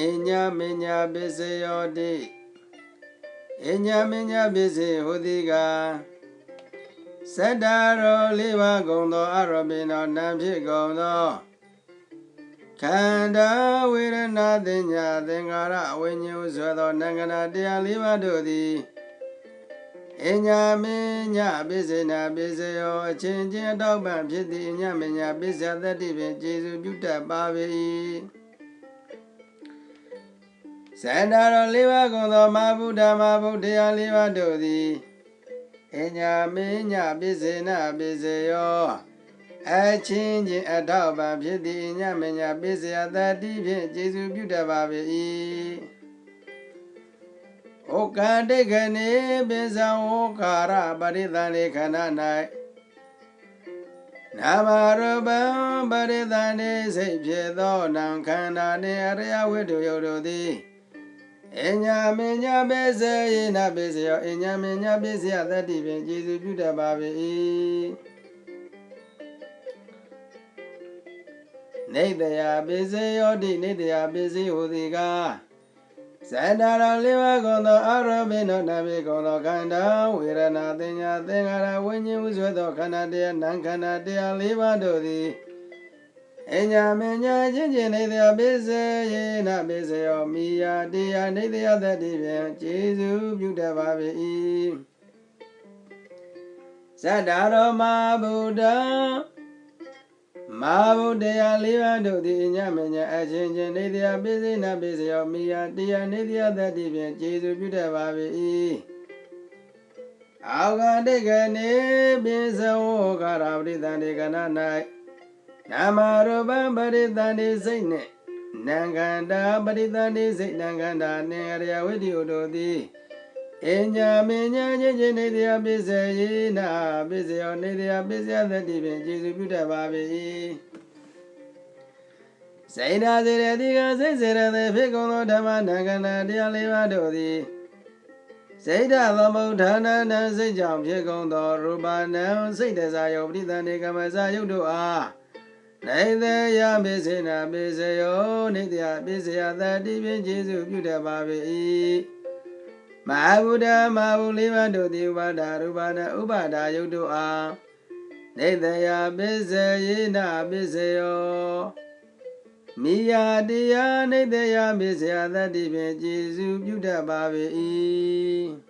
အညာမညာပစ္စယောတိအညာမညာပစ္စဟုတိကစတ္တရောလေးပါးကုန်သောအရောပိနောနာဖြစ်ကုန်သောခန္ဓာဝေဒနာတင်ညာသင်္ခါရဝိညာဉ်ဆိုသောနံကနာတရားလေးပါးတို့သည်အညာမညာပစ္စေနာပစ္စယောအချင်းချင်းအတောက်ပံဖြစ်သည့်အညာမညာပစ္စယတတ္တိဖြင့်ကျေစုပြုတတ်ပါ၏ ဇန္တာတော်လေးပါးကုန်သောမဟာဗုဒ္ဓမဟာဗုဒ္ဓတရားလေးပါးတို့သည်အညာမညာပစ္စေနာပစ္စယောအချင်းချင်းအထောက်ပံဖြစ်သည့်အညာမညာပစ္စယတတ္တိဖြင့်ကျေစုပြုတတ်ပါ၏ဩကံတိခဏေပိဇံဝခာရပရိသန္တိခန္ဓာ၌နာမရူပံပရိသန္တိစိတ်ဖြစ်သောနံခန္ဓာနှင့်အရိယဝိတ္တုယုတ်တို့သည် အညာမညာပိစေယနာပိစယောအညာမညာပိစယတတ္တိဖြင့်ကျေစုပြုတတ်ပါ၏နေတရာပိစေယောတိနေတရာပိစေဟူသည်ကားဇန္တာရလေးပါးကုန်သောအရောပိနောနာပိကုန်သောခန္ဓာဝေဒနာသင်ညာသင်္ခါရဝိညာဉ်ဥဆွဲသောခန္ဓာတရားနံခန္ဓာတရားလေးပါးတို့သည် အညာမညာချင်းချင်းနေသောပိစေယေနပိစေယောမိယာတရားနေတရားတတိဖြင့်ကျေစုပြုတတ်ပါ၏ဇတ္တာရောမဗုဒ္ဓမာဘုတရားလေးပါးတို့သည်အညမညာအချင်းချင်းနေတရားပိစိနာပိစယောမိယာတရားနေတရားတတိဖြင့်ကျေစုပြုတတ်ပါ၏အာဂန္တိကနေပိစဝောကာရပရိသန္တိကနာ၌ နာမရူပံပရိသန္တိစိတ်နှင့်နံခန္ဓာပရိသန္တိစိတ်နံခန္ဓာနှင့်အရိယဝိတ္တိတို့သည်အညာမညာချင်းချင်းနေတရားပိစေယနာပိစယောနေတရားပိစယသတိဖြင့်ကျေစုပြုတတ်ပါ၏စေနာစေရတိကစိတ်စေရသည်ဖြစ်ကုန်သောဓမ္မနံကနာတရားလေးပါးတို့သည်စေတသမုဋ္ဌာနနံစိတ်ကြောင့်ဖြစ်ကုန်သောရူပနံစိတ်တစားယုတ်ပဋိသန္ဓေကမ္မဇာယုတ်တို့အား နေသေးယမေစေနာမေစယောနေတရားပိစယသတိဖြင့်ကျေစုပြုတတ်ပါ၏မဟာဗုဒ္ဓမဟာဗုလေးပါးတို့သည်ဥပါဒရူပနာဥပါဒယုတ်တို့အားနေတယာပိစယေနာပိစယောမိယာတရားနေတယာပိစယသတ္တိဖြင့်ကျေစုပြုတတ်ပါ၏။